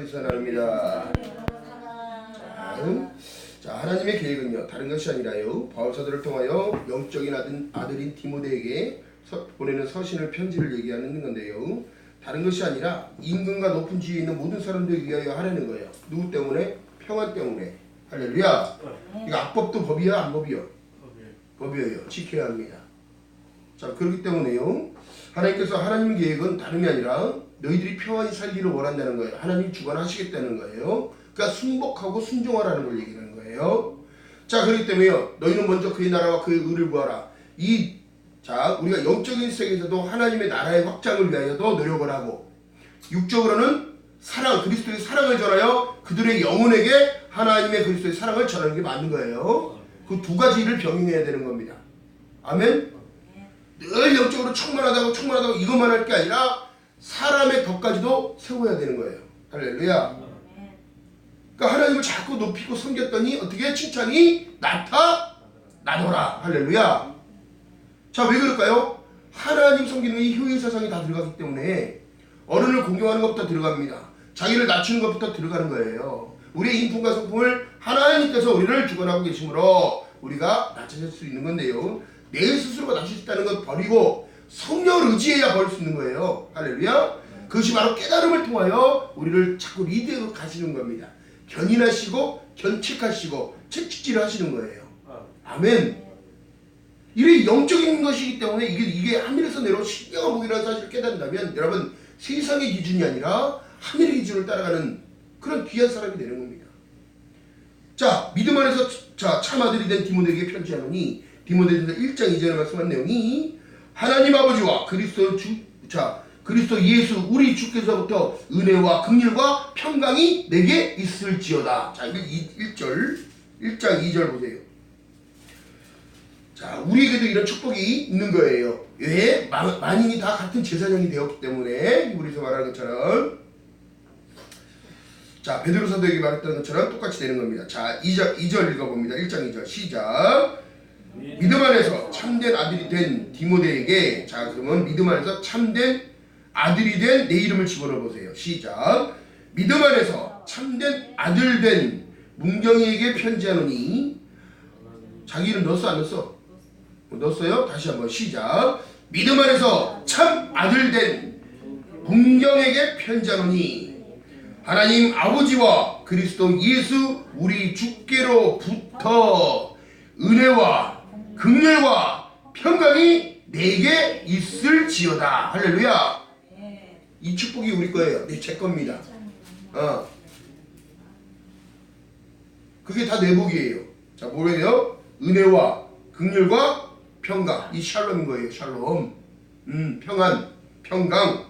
선언합니다. 자, 자, 하나님의 계획은요. 다른 것이 아니라요. 바울 사도를 통하여 영적인 아들, 아들인 디모데에게 서- 보내는 서신을 편지를 얘기하는 건데요. 다른 것이 아니라 임금과 높은 지위에 있는 모든 사람들 위하여 하라는 거예요. 누구 때문에? 평안 때문에. 할렐루야. 이거 악법도 법이야? 안 법이요. 법이에요. 지켜야 합니다. 자 그렇기 때문에요. 하나님께서 하나님 계획은 다름이 아니라 너희들이 평안히 살기를 원한다는 거예요. 하나님이 주관하시겠다는 거예요. 그러니까 순복하고 순종하라는 걸 얘기하는 거예요. 자 그렇기 때문에요. 너희는 먼저 그의 나라와 그의 의를 구하라. 이 자 우리가 영적인 세계에서도 하나님의 나라의 확장을 위하여도 노력을 하고 육적으로는 사랑 그리스도의 사랑을 전하여 그들의 영혼에게 하나님의 그리스도의 사랑을 전하는 게 맞는 거예요. 그 두 가지를 병행해야 되는 겁니다. 아멘. 늘 영적으로 충만하다고 충만하다고 이것만 할 게 아니라 사람의 덕까지도 세워야 되는 거예요. 할렐루야. 그러니까 하나님을 자꾸 높이고 섬겼더니 어떻게 칭찬이 나타나더라. 할렐루야. 자, 왜 그럴까요? 하나님 섬기는 이 효인 세상이 다 들어가기 때문에 어른을 공경하는 것부터 들어갑니다. 자기를 낮추는 것부터 들어가는 거예요. 우리의 인품과 성품을 하나님께서 우리를 주관하고 계시므로 우리가 낮춰질 수 있는 건데요. 내 스스로가 낮출 수 있다는 것 버리고 성령을 의지해야 버릴 수 있는 거예요. 할렐루야. 그것이 바로 깨달음을 통하여 우리를 자꾸 리드해 가시는 겁니다. 견인하시고 견책하시고 채찍질 하시는 거예요. 아멘. 이게 영적인 것이기 때문에 이게 이게 하늘에서 내려온 신령한 복이라는 사실을 깨닫는다면 여러분 세상의 기준이 아니라 하늘의 기준을 따라가는 그런 귀한 사람이 되는 겁니다. 자 믿음 안에서 자 참아들이 된 디모데에게 편지하노니 디모데전서 1장 2절에 말씀한 내용이 하나님 아버지와 그리스도 주 자 그리스도 예수 우리 주께서부터 은혜와 긍휼과 평강이 내게 있을지어다. 자 이거 1절 1장 2절 보세요. 자, 우리에게도 이런 축복이 있는 거예요. 왜? 마- 만인이 다 같은 제사장이 되었기 때문에 우리서 말하는 것처럼 자, 베드로 사도에게 말했던 것처럼 똑같이 되는 겁니다. 자, 2절, 2절 읽어봅니다. 1장 2절 시작. 믿음 안에서 참된 아들이 된 디모데에게 자, 그러면 믿음 안에서 참된 아들이 된 내 이름을 집어넣어 보세요. 시작. 믿음 안에서 참된 아들 된 문경이에게 편지하노니 자기 이름 넣었어 안 넣었어? 넣었어요? 다시 한번 시작. 믿음 안에서 참 아들 된 문경에게 편지하노니 하나님 아버지와 그리스도 예수 우리 주께로부터 은혜와 긍휼과 평강이 내게 있을지어다. 할렐루야. 이 축복이 우리 거예요. 네, 제 겁니다. 어. 그게 다 내 복이에요. 자, 뭐예요? 은혜와 긍휼과 평강. 이 샬롬인 거예요. 샬롬. 음, 평안, 평강.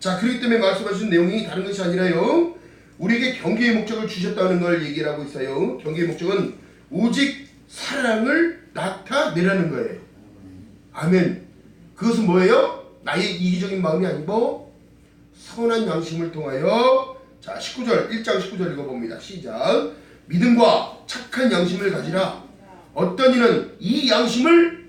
자, 그렇기 때문에 말씀하신 내용이 다른 것이 아니라요. 우리에게 경계의 목적을 주셨다는 걸 얘기를 하고 있어요. 경계의 목적은 오직 사랑을 나타내라는 거예요. 아멘. 그것은 뭐예요? 나의 이기적인 마음이 아니고 선한 양심을 통하여 자 19절 1장 19절 읽어봅니다. 시작. 믿음과 착한 양심을 가지라. 어떤 이는 이 양심을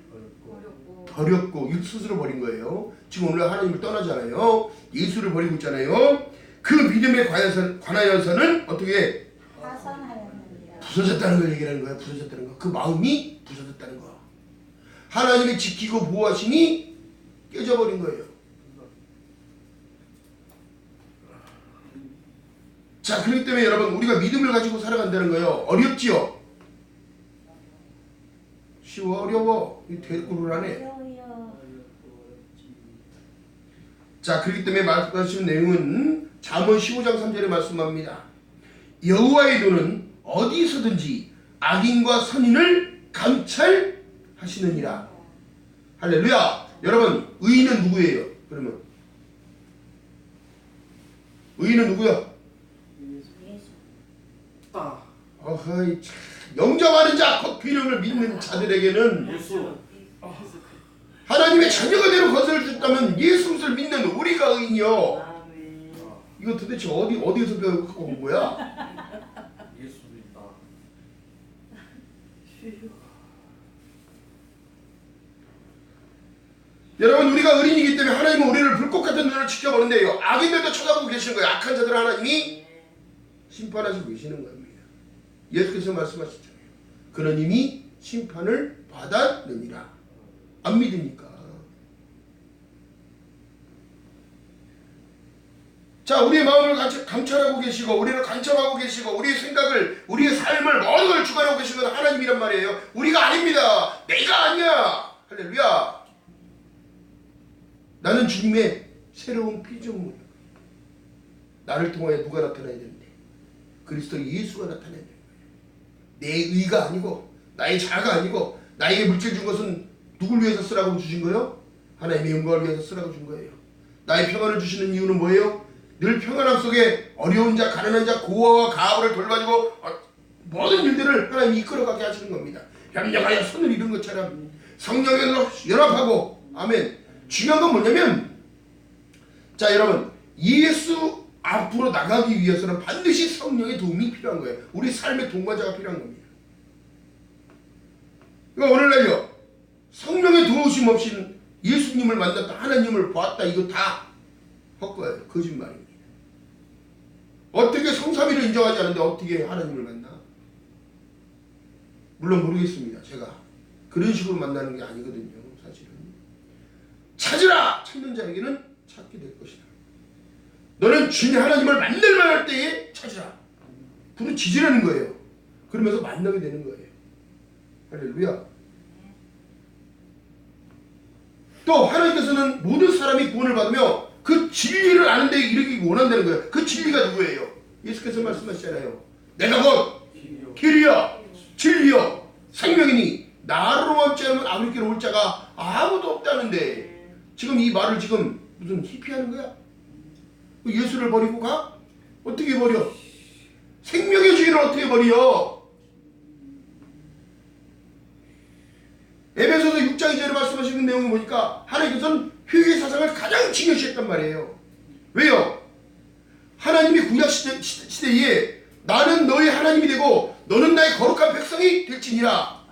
버렸고 육 스스로 버린 거예요. 지금 오늘 하나님을 떠나잖아요. 예수를 버리고 있잖아요. 그 믿음에 관하여서, 관하여서는 어떻게. 부서졌다는 걸 얘기하는 거예요. 부서졌다는 거. 그 마음이 부서졌다는 거. 하나님이 지키고 보호하심이 깨져버린 거예요. 자, 그렇기 때문에 여러분 우리가 믿음을 가지고 살아간다는 거예요. 어렵지요? 쉬워 어려워. 이 대꾸를 하네. 자, 그렇기 때문에 말씀하신 내용은 잠언 15장 3절에 말씀합니다. 여호와의 눈은 어디서든지 악인과 선인을 감찰하시느니라. 할렐루야. 여러분, 의인은 누구예요? 그러면 의인은 누구야? 예수. 어허이 참. 영접하는 자, 곧 귀령을 믿는 자들에게는 예수 하나님의 자녀가 되는 것을 주셨다면 예수 그리스도를 믿는 우리가 의인이요. 이거 도대체 어디 어디에서 배워갖고 온 거야? 예수 믿다 여러분 우리가 의인이기 때문에 하나님은 우리를 불꽃 같은 눈을 지켜보는데요. 악인들도 쳐다보고 계시는 거예요. 악한 자들 하나님이 심판하시고 계시는 겁니다. 예수께서 말씀하셨잖아요. 그는 이미 심판을 받았느니라. 안 믿으니까. 자, 우리의 마음을 감- 감찰하고 계시고, 우리를 간청하고 계시고, 우리의 생각을, 우리의 삶을 모든 걸 주관하고 계신 건 하나님이란 말이에요. 우리가 아닙니다. 내가 아니야. 할렐루야. 나는 주님의 새로운 피조물이야. 나를 통하여 누가 나타나야 되는데? 그리스도 예수가 나타나야 되는 거예요. 내 의가 아니고, 나의 자아가 아니고, 나에게 물질 준 것은 누굴 위해서 쓰라고 주신 거예요? 하나님의 영광을 위해서 쓰라고 준 거예요. 나의 평안을 주시는 이유는 뭐예요? 늘 평안함 속에 어려운 자, 가난한 자, 고아와 가부를 돌봐주고 어, 모든 일들을 하나님이 이끌어가게 하시는 겁니다. 현명하여 손을 이룬 것처럼 성령으로 연합하고 아멘. 중요한 건 뭐냐면 자 여러분 예수 앞으로 나가기 위해서는 반드시 성령의 도움이 필요한 거예요. 우리 삶의 동반자가 필요한 겁니다. 그러니까 오늘날요 성령의 도우심 없이는 예수님을 만났다 하나님을 보았다 이거 다 헛거예요. 거짓말입니다. 어떻게 성삼위를 인정하지 않는데 어떻게 하나님을 만나? 물론 모르겠습니다. 제가 그런 식으로 만나는 게 아니거든요. 사실은 찾으라 찾는 자에게는 찾게 될 것이다. 너는 주님 하나님을 만날 만할 때에 찾으라. 부르짖으라는 거예요. 그러면서 만나게 되는 거예요. 할렐루야. 또 하나님께서는 모든 사람이 구원을 받으며 그 진리를 아는 데 이르기 원한다는 거예요. 그 진리가 누구예요? 예수께서 말씀하시잖아요. 내가 곧 길이요 진리요 생명이니 나로 멈지 않으면 아버지께로 올 자가 아무도 없다는데 지금 이 말을 지금 무슨 히피하는 거야? 예수를 버리고 가? 어떻게 버려? 생명의 주인을 어떻게 버려? 에베소서 6장 2절에 말씀하시는 내용을 보니까 하나님께서는 회개의 사상을 가장 중요시했단 말이에요. 왜요? 하나님이 구약 시대, 시- 시대에 나는 너의 하나님이 되고 너는 나의 거룩한 백성이 될지니라.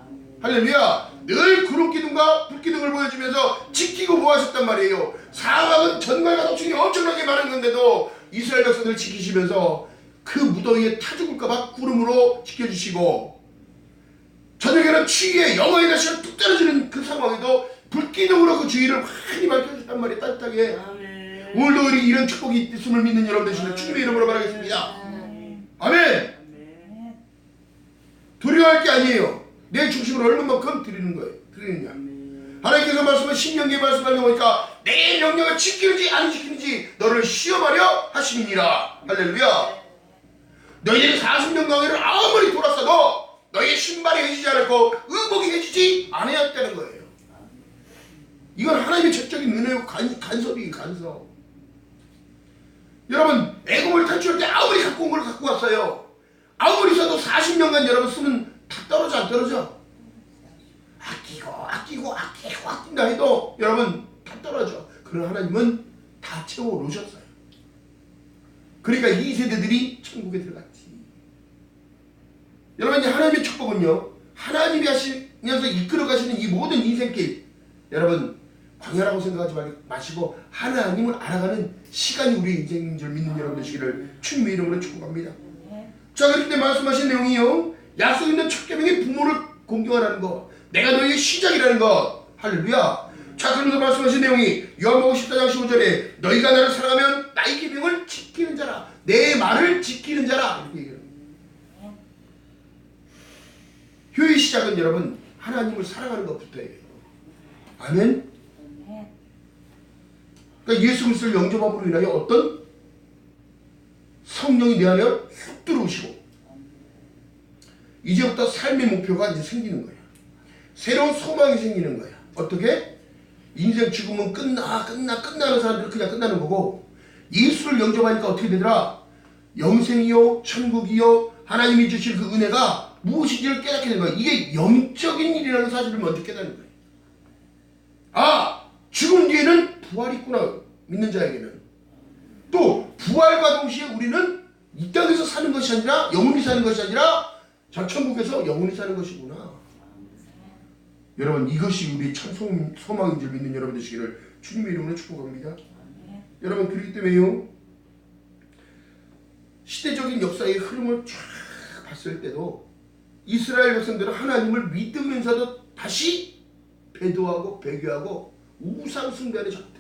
할렐루야. 늘 구름 기둥과 불 기둥을 보여주면서 지키고 보호하셨단 말이에요. 사막은 전갈과 독충이 엄청나게 많은 건데도 이스라엘 백성들을 지키시면서 그 무더위에 타 죽을까봐 구름으로 지켜주시고 저녁에는 추위에 영화의 날씨가 뚝 떨어지는 그 상황에도 불기둥으로 그 주위를 많이 밝혀주셨단 말이에요. 따뜻하게. 아멘. 오늘도 우리 이런 축복이 있음을 믿는 여러분 되시는 주님의 이름으로 바라겠습니다. 아멘. 아멘. 아멘. 두려워할 게 아니에요. 내 중심을 얼마만큼 드리는 거예요. 드리느냐. 아멘. 하나님께서 말씀은 신명기에 말씀하려 보니까 내 명령을 지키는지 안 지키는지 너를 시험하려 하심이니라. 할렐루야. 너희들이 40년 강해를 아무리 돌았어도 너희의 신발이 해지지 않았고 의복이 해지지 않았다는 거예요. 이건 하나님의 적적인 은혜고 간, 간섭이 간섭. 여러분 애국을 탈출할 때 아무리 갖고 온 걸 갖고 왔어요. 아무리 써도 40년간 여러분 쓰면 다 떨어져 안 떨어져? 아끼고 아끼고 아끼고 아낀다 해도 여러분 다 떨어져. 그러나 하나님은 다 채워 놓으셨어요. 그러니까 이 세대들이 천국에 들어갔지. 여러분 이제 하나님의 축복은요. 하나님이 하시면서 이끌어 가시는 이 모든 인생길 여러분 광야라고 생각하지 말- 마시고 하나님을 알아가는 시간이 우리 인생인 줄 믿는 여러분 되시기를 주님의 이름으로 축복합니다. 자 그렇기 때문에 말씀하신 내용이요. 약속 있는 첫 계명이 부모를 공경하라는 것. 내가 너희의 시작이라는 것. 할렐루야. 자 그러면서 말씀하신 내용이 요한복음 14장 15절에 너희가 나를 사랑하면 나의 계명을 지키는 자라. 내 말을 지키는 자라. 이렇게 얘기합니다. 효의 시작은 여러분 하나님을 사랑하는 것부터예요. 아멘. 그러니까 예수 그리스도를 영접함으로 인하여 어떤 성령이 내 안에 훅 들어오시고 이제부터 삶의 목표가 이제 생기는 거야. 새로운 소망이 생기는 거야. 어떻게? 인생 죽으면 끝나 끝나 끝나는 사람들은 그냥 끝나는 거고 예수를 영접하니까 어떻게 되더라? 영생이요 천국이요 하나님이 주실 그 은혜가 무엇인지를 깨닫게 되는 거야. 이게 영적인 일이라는 사실을 먼저 깨닫는 거야. 아 죽은 뒤에는 부활이 있구나 믿는 자에게는. 또 부활과 동시에 우리는 이 땅에서 사는 것이 아니라 영원히 사는 것이 아니라 저 천국에서 영원히 사는 것이구나. 여러분 이것이 우리 참 소망- 소망인 줄 믿는 여러분 되시기를 주님의 이름으로 축복합니다. 여러분 그렇기 때문에요. 시대적인 역사의 흐름을 쫙 봤을 때도 이스라엘 백성들은 하나님을 믿으면서도 다시 배도하고 배교하고 우상 들어가.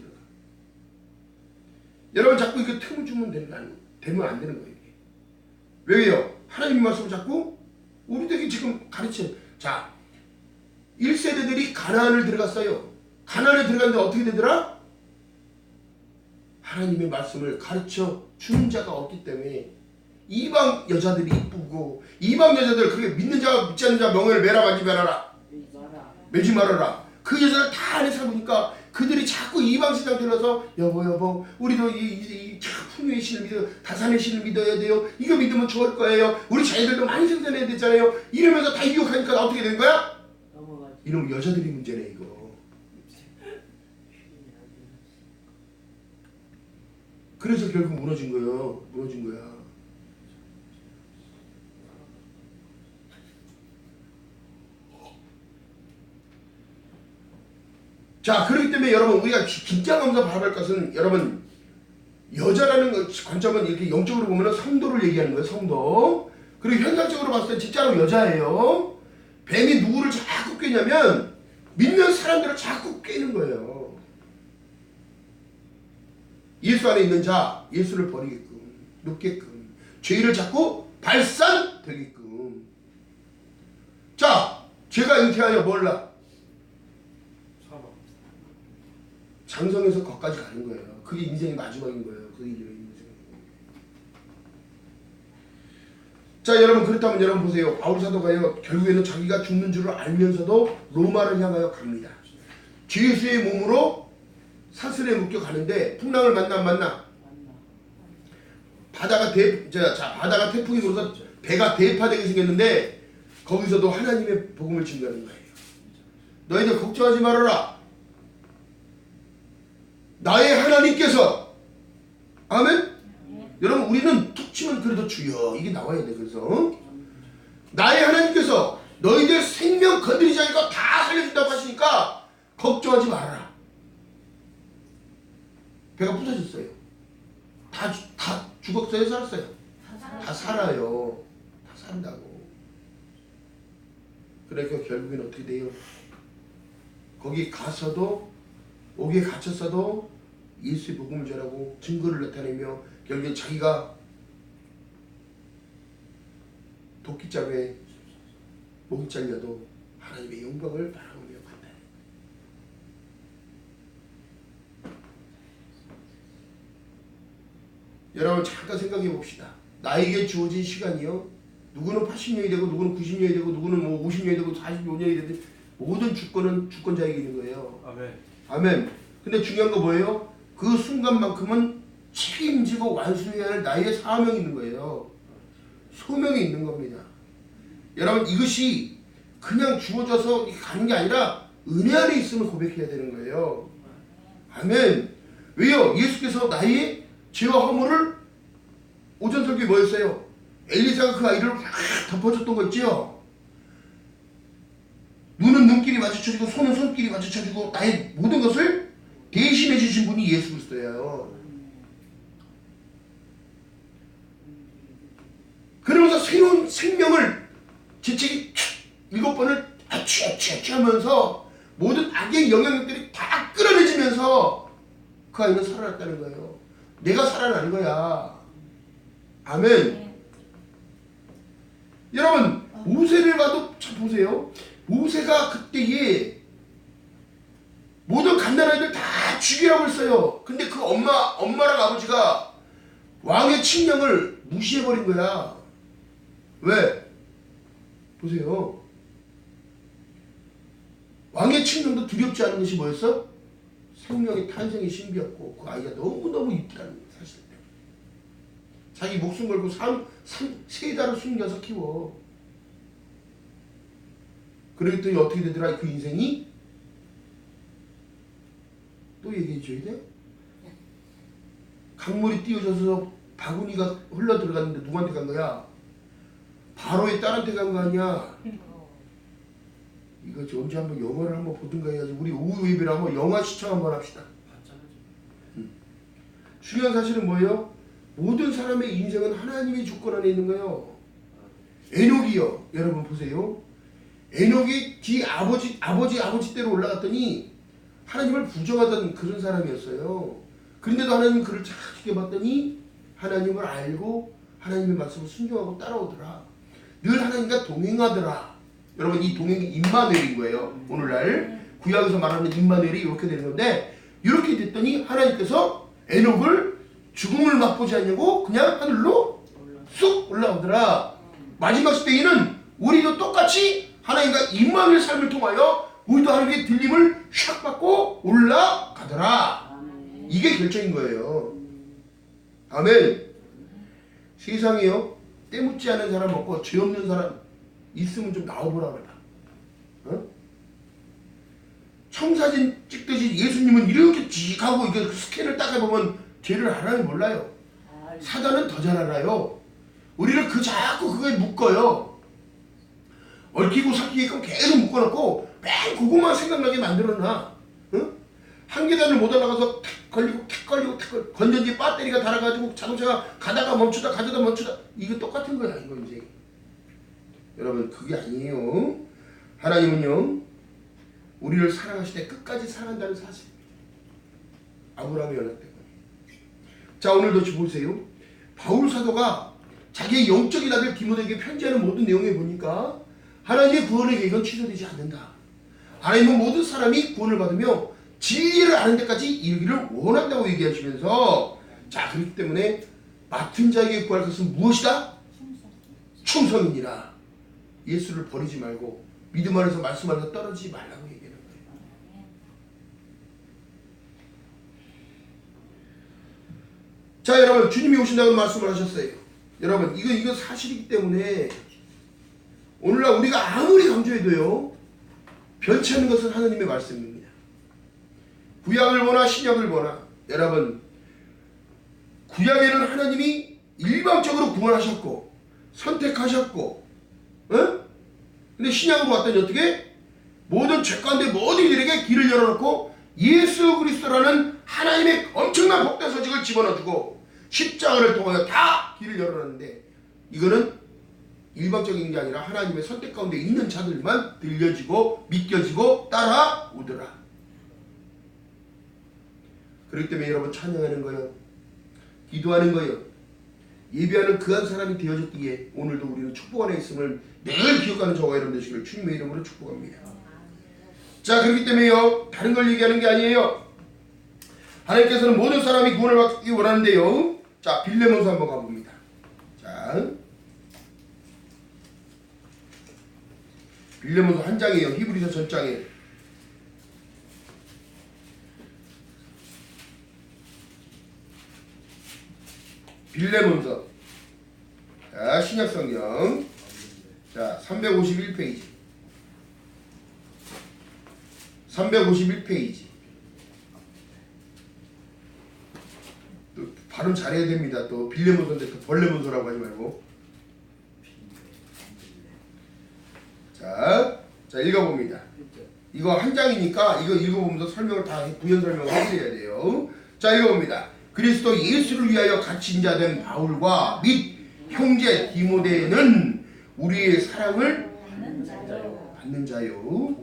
여러분 자꾸 이렇게 틈을 주면 되는 되면 안 되는 거예요. 왜요? 하나님 말씀을 자꾸 우리들이 지금 가르쳐. 자, 1세대들이 가나안을 들어갔어요. 가나안에 들어갔는데 어떻게 되더라? 하나님의 말씀을 가르쳐 주는 자가 없기 때문에 이방 여자들이 이쁘고 이방 여자들 그렇게 믿는 자와 믿지 않는 자 명예를 매라 하지 말아라 매지 말아라 그 여자들 다 안에 살보니까 그들이 자꾸 이방 신앙 들어서 여보 여보 우리도 이이 풍요의 신을 믿어 다산의 신을 믿어야 돼요. 이거 믿으면 좋을 거예요. 우리 자녀들도 많이 생산해야 되잖아요. 이러면서 다 유혹하니까 어떻게 된 거야? 넘어가지. 이놈 여자들이 문제네 이거. 그래서 결국 무너진 거예요. 무너진 거야 자 그렇기 때문에 여러분 우리가 기- 긴장하면서 바라볼 것은 여러분 여자라는 것- 관점은 이렇게 영적으로 보면 성도를 얘기하는 거예요 성도. 그리고 현상적으로 봤을 때 진짜로 여자예요. 뱀이 누구를 자꾸 꿰냐면 믿는 사람들을 자꾸 꿰는 거예요. 예수 안에 있는 자 예수를 버리게끔 눕게끔 죄를 자꾸 발산되게끔. 자 죄가 잉태하여 몰라 사망. 장성에서 거기까지 가는 거예요. 그게 인생의 마지막인 거예요. 그 일이 인생. 자 여러분 그렇다면 여러분 보세요. 바울 사도가요 결국에는 자기가 죽는 줄을 알면서도 로마를 향하여 갑니다. 죄수의 몸으로 사슬에 묶여 가는데 풍랑을 만나 만나. 바다가 대, 자, 자 바다가 태풍이 불어서 배가 대파되게 생겼는데 거기서도 하나님의 복음을 증거하는 거예요. 너희들 걱정하지 말아라. 나의 하나님께서 아멘. 여러분 우리는 툭 치면 그래도 주여 이게 나와야 돼 그래서 어? 나의 하나님께서 너희들 생명 건드리지 않을 거다 살려준다고 하시니까 걱정하지 말아라. 배가 부서졌어요. 다, 죽- 다 죽었어요 살았어요? 다 살아요. 다 산다고. 그러니까 결국엔 어떻게 돼요? 거기 가서도 옥에 갇혔어도 예수의 복음을 전하고 증거를 나타내며 결국엔 자기가 도끼잡에 목이 잘려도 하나님의 영광을 바라보며 간다. 여러분 잠깐 생각해 봅시다. 나에게 주어진 시간이요. 누구는 80년이 되고 누구는 90년이 되고 누구는 뭐 50년이 되고 45년이 되든 모든 주권은 주권자에게 있는 거예요. 아멘. 아멘. 근데 중요한 거 뭐예요? 그 순간만큼은 책임지고 완수해야 할 나의 사명이 있는 거예요. 소명이 있는 겁니다. 여러분 이것이 그냥 주어져서 가는 게 아니라 은혜 안에 있음을 고백해야 되는 거예요. 아멘. 왜요? 예수께서 나의 죄와 허물을 오전 설교에 뭐였어요? 엘리사가 그 아이를 확 덮어줬던 거 있죠? 눈은 눈길이 마주쳐지고 손은 손길이 마주쳐지고 나의 모든 것을 대신해 주신 분이 예수 그리스도예요. 그러면서 새로운 생명을 재채기 일곱 번을 아취아취아취 하면서 모든 악의 영향력들이 다 끌어내지면서 그 아이는 살아났다는 거예요. 내가 살아난 거야. 아멘. 여러분 모세를 봐도 참 보세요. 모세가 그때에 모든 갓난아이들 다 죽이라고 했어요. 근데 그 엄마 엄마랑 아버지가 왕의 칙령을 무시해버린 거야. 왜? 보세요. 왕의 칙령도 두렵지 않은 것이 뭐였어? 생명의 탄생의 신비였고 그 아이가 너무너무 이쁘다는 사실 때문에 자기 목숨 걸고 삼, 삼, 세 달을 숨겨서 키워 그랬더니 어떻게 되더라 그 인생이 또 얘기해 줘야 돼? 강물이 띄워져서 바구니가 흘러 들어갔는데 누구한테 간 거야? 바로의 딸한테 간 거 아니야? 이거 저 언제 한번 영화를 한번 보든가 해야지 우리 오후 예배를 한번 영화 시청 한번 합시다. 중요한 사실은 뭐예요? 모든 사람의 인생은 하나님의 주권 안에 있는 거예요. 에녹이요. 여러분 보세요. 에녹이 뒤 아버지 아버지 아버지 때로 올라갔더니 하나님을 부정하던 그런 사람이었어요. 그런데도 하나님 그를 잘 지켜봤더니 하나님을 알고 하나님의 말씀을 순종하고 따라오더라. 늘 하나님과 동행하더라. 여러분 이 동행이 임마누엘인 거예요. 오늘날 구약에서 말하는 임마누엘이 이렇게 되는 건데 이렇게 됐더니 하나님께서 에녹을 죽음을 맛보지 않냐고 그냥 하늘로 쑥 올라오더라. 마지막 시대에는 우리도 똑같이 하나님과 임마누엘 삶을 통하여 우리도 하나님의 들림을 샥 받고 올라가더라. 이게 결정인 거예요. 아멘. 세상에요. 때묻지 않은 사람 없고 죄 없는 사람 있으면 좀 나와보라 그래. 어? 청사진 찍듯이 예수님은 이렇게 지하고 이게 스캔을 딱 해보면 죄를 알아요 몰라요. 아, 사단은 더 잘 알아요. 우리를 그 자꾸 그거에 묶어요. 얽히고 삭히게끔 계속 묶어놓고 맨 그것만 생각나게 만들어놔. 응? 한 계단을 못 올라가서 탁 걸리고 탁 걸리고 탁 걸리고 건전지 배터리가 닳아가지고 자동차가 가다가 멈추다 가다가 멈추다 이거 똑같은 거야 이거 이제. 여러분 그게 아니에요. 하나님은요 우리를 사랑하실 때 끝까지 사랑한다는 사실입니다. 아브라함이 연락된. 자 오늘도 보세요. 바울 사도가 자기의 영적인 아들 디모데에게 편지하는 모든 내용에 보니까 하나님의 구원의 계획은 취소되지 않는다. 하나님은 모든 사람이 구원을 받으며 진리를 아는 데까지 이르기를 원한다고 얘기하시면서 자 그렇기 때문에 맡은 자에게 구할 것은 무엇이다? 충성이니라. 예수를 버리지 말고 믿음 안에서 말씀 안에서 떨어지지 말라고 얘기하는 거예요. 자 여러분 주님이 오신다고 말씀을 하셨어요. 여러분 이거 이거 사실이기 때문에 오늘날 우리가 아무리 강조해도요 변치 않는 것은 하나님의 말씀입니다. 구약을 보나 신약을 보나 여러분 구약에는 하나님이 일방적으로 구원하셨고 선택하셨고 어? 근데 신약으로 왔더니 어떻게 모든 죄 가운데 모든 이들에게 길을 열어놓고 예수 그리스도라는 하나님의 엄청난 복된 소식을 집어넣어주고 십자가를 통하여 다 길을 열어놨는데 이거는 일방적인 게 아니라 하나님의 선택 가운데 있는 자들만 들려지고 믿겨지고 따라오더라. 그렇기 때문에 여러분 찬양하는 거요. 기도하는 거요. 예배하는 그한 사람이 되어졌기에 오늘도 우리는 축복 안에 있음을 늘 기억하는 저와 여러분 되시길 주님의 이름으로 축복합니다. 자 그렇기 때문에요. 다른 걸 얘기하는 게 아니에요. 하나님께서는 모든 사람이 구원을 받기 원하는데요. 자 빌레몬서 한번 가봅니다. 자 빌레몬서 한 장이에요. 히브리서 전 장에. 빌레몬서. 자, 신약 성경. 자, 351페이지. 351페이지. 또 발음 잘해야 됩니다. 또 빌레몬서인데 또 벌레몬서라고 하지 말고. 자, 자 읽어봅니다. 이거 한 장이니까 이거 읽어보면서 설명을 다 부연 설명을 해드려야 돼요. 자 읽어봅니다. 그리스도 예수를 위하여 갇힌 자 된 바울과 및 형제 디모데는 우리의 사랑을 받는 자요. 받는 자요.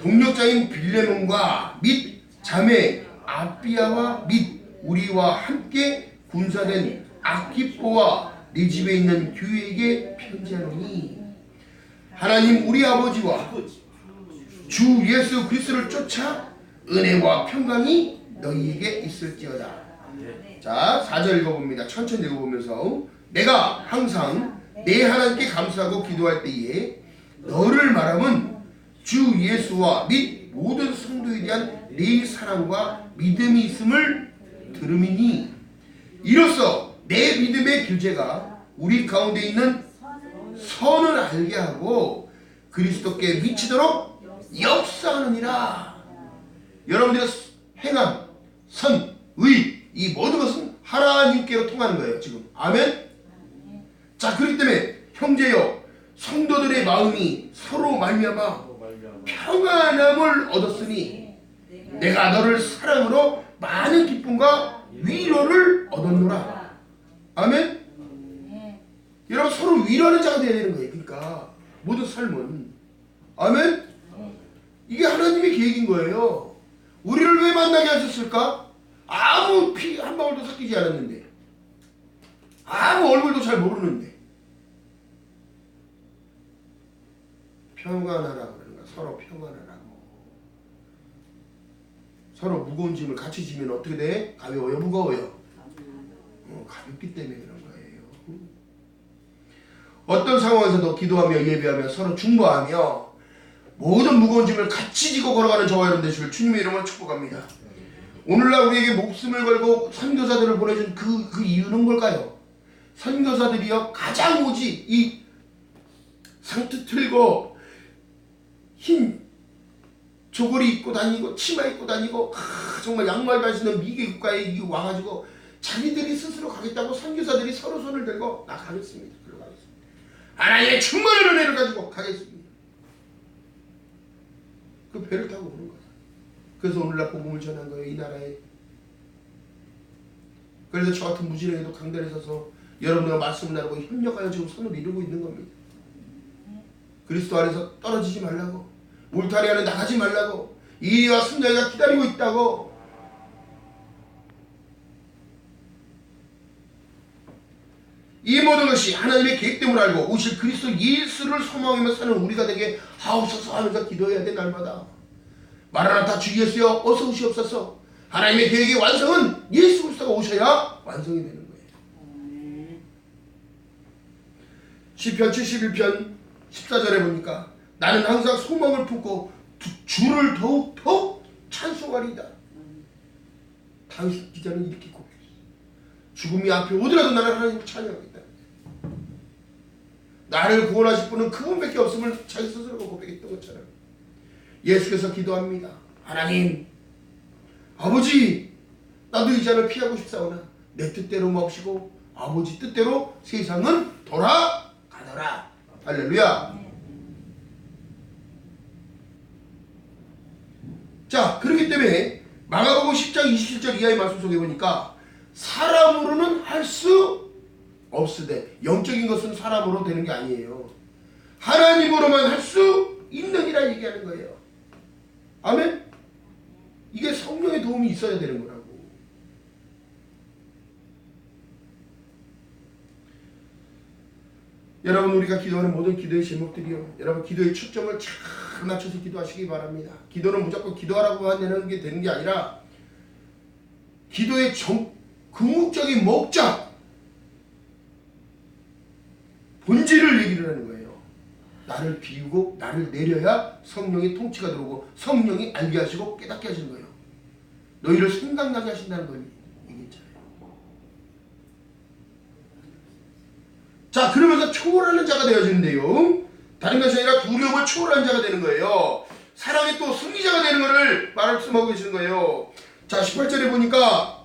동력자인 빌레몬과 및 자매 아비아와 및 우리와 함께 군사된 아키포와 네 집에 있는 교회에게 편지하노니 하나님 우리 아버지와 주 예수 그리스도를 쫓아 은혜와 평강이 너희에게 있을지어다. 자, 4절 읽어봅니다. 천천히 읽어보면서 내가 항상 내 하나님께 감사하고 기도할 때에 너를 말함은 주 예수와 및 모든 성도에 대한 내 사랑과 믿음이 있음을 들음이니 이로써 내 믿음의 교제가 우리 가운데 있는 선을 알게 하고 그리스도께 미치도록 역사하느니라. 여러분들의 행함, 선, 의, 이 모든 것은 하나님께로 통하는 거예요. 지금 아멘. 자 그렇기 때문에 형제여 성도들의 마음이 서로 말미암아 평안함을 얻었으니 내가 너를 사랑으로 많은 기쁨과 위로를 얻었노라. 아멘? 네. 여러분 서로 위로하는 자가 되어야 되는 거예요. 그러니까 모든 삶은 아멘? 이게 하나님의 계획인 거예요. 우리를 왜 만나게 하셨을까? 아무 피 한 방울도 섞이지 않았는데 아무 얼굴도 잘 모르는데 평안하라 그러는 거야. 서로 평안하라고. 서로 무거운 짐을 같이 지면 어떻게 돼? 가벼워요, 무거워요? 어, 가볍기 때문에 그런. 어떤 상황에서도 기도하며 예배하며 서로 중보하며 모든 무거운 짐을 같이 지고 걸어가는 저와 여러분 되시길 주님의 이름으로 축복합니다. 오늘날 우리에게 목숨을 걸고 선교사들을 보내준 그, 그 이유는 뭘까요? 선교사들이요 가장 오직 이 상투 틀고 흰 조거리 입고 다니고 치마 입고 다니고 아, 정말 양말 다시는 미개 국가에 이 와가지고 자기들이 스스로 가겠다고 선교사들이 서로 손을 들고 나 가겠습니다. 하나님의 충만한 은혜를 가지고 가겠습니다. 그 배를 타고 오는 거야. 그래서 오늘날 복음을 전한 거예요 이 나라에. 그래서 저 같은 무진에게도 강단에 서서 여러분들과 말씀을 나누고 협력하여 지금 선을 이루고 있는 겁니다. 그리스도 안에서 떨어지지 말라고 울타리 안에 나가지 말라고 이리와 순자가 기다리고 있다고 이 모든 것이 하나님의 계획됨을 알고 오실 그리스도 예수를 소망하며 사는 우리가 되게 하옵소서 하면서 기도해야 돼 날마다. 마라나타 주 예수여 어서 오시옵소서. 하나님의 계획의 완성은 예수 그리스도가 오셔야 완성이 되는 거예요. 시편 71편 14절에 보니까 나는 항상 소망을 품고 두- 주를 더욱 더욱 찬송하리이다. 당신 기자는 이렇게 고백했어 죽음이 앞에 오더라도 나는 하나님을 찬양하겠다 나를 구원하실 분은 그분밖에 없음을 자기 스스로가 고백했던 것처럼 예수께서 기도합니다. 하나님 아버지 나도 이 잔을 피하고 싶사오나 내 뜻대로 마옵시고 아버지 뜻대로 세상은 돌아가더라. 할렐루야. 자 그렇기 때문에 마가복음 10장 27절 이하의 말씀 속에 보니까 사람으로는 할 수 없으되 영적인 것은 사람으로 되는 게 아니에요. 하나님으로만 할 수 있느니라 얘기하는 거예요. 아멘? 이게 성령의 도움이 있어야 되는 거라고. 여러분 우리가 기도하는 모든 기도의 제목들이요. 여러분 기도의 초점을 잘 맞춰서 기도하시기 바랍니다. 기도는 무조건 기도하라고 하는 게 되는 게 아니라 기도의 정, 궁극적인 목적 본질을 얘기를 하는 거예요. 나를 비우고 나를 내려야 성령의 통치가 들어오고 성령이 알게 하시고 깨닫게 하시는 거예요. 너희를 생각나게 하신다는 걸 얘기했잖아요. 자 그러면서 초월하는 자가 되어지는데요. 다른 것이 아니라 두려움을 초월하는 자가 되는 거예요. 사랑의 또 승리자가 되는 것을 말씀하고 계시는 거예요. 자 18절에 보니까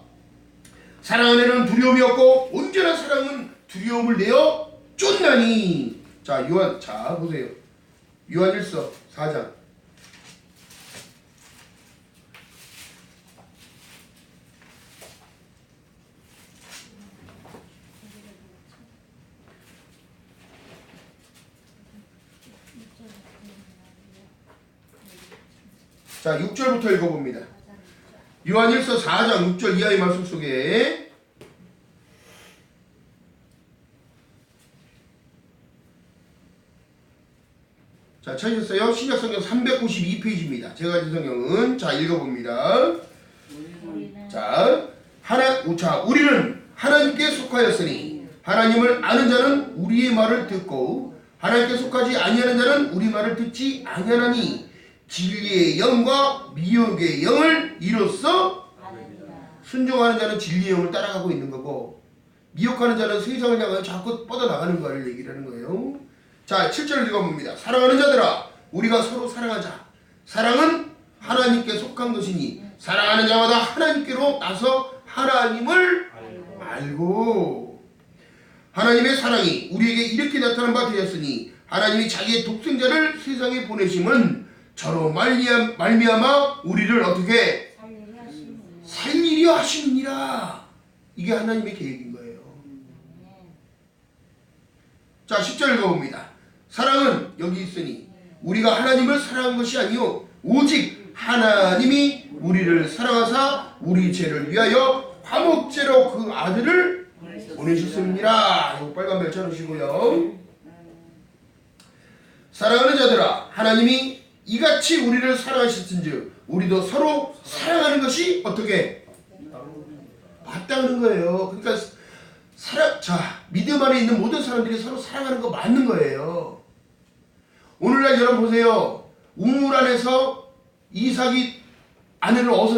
사랑 안에는 두려움이 없고 온전한 사랑은 두려움을 내어 쫓나니. 자 요한 자 보세요. 요한 1서 4장. 자 6절부터 읽어봅니다 요한 1서 4장 6절 이하의 말씀 속에 자 찾으셨어요? 신약성경 392페이지입니다. 제가 가진 성경은 자 읽어봅니다. 자 하나 자 우리는 하나님께 속하였으니 하나님을 아는 자는 우리의 말을 듣고 하나님께 속하지 아니하는 자는 우리 말을 듣지 아니하나니 진리의 영과 미혹의 영을 이로써. 순종하는 자는 진리의 영을 따라가고 있는 거고 미혹하는 자는 세상을 향하여 자꾸 뻗어나가는 거를 얘기를 하는 거예요. 자 7절 읽어봅니다. 사랑하는 자들아 우리가 서로 사랑하자. 사랑은 하나님께 속한 것이니 사랑하는 자마다 하나님께로 나서 하나님을 알고 하나님의 사랑이 우리에게 이렇게 나타난 바 되었으니 하나님이 자기의 독생자를 세상에 보내심은 저로 말미암, 말미암아 우리를 어떻게 살리려 하시느니라 이게 하나님의 계획인 거예요 자 10절 읽어봅니다. 사랑은 여기 있으니 우리가 하나님을 사랑한 것이 아니요 오직 하나님이 우리를 사랑하사 우리 죄를 위하여 화목제로 그 아들을 보내셨습니다. 빨간 벨 쳐놓으시고요. 사랑하는 자들아 하나님이 이같이 우리를 사랑하셨은즉 우리도 서로 사랑하는 것이 어떻게 맞다는 거예요. 그러니까 사랑 자 믿음 안에 있는 모든 사람들이 서로 사랑하는 거 맞는 거예요. 오늘날 여러분 보세요. 우물 안에서 이삭이 아내를 어서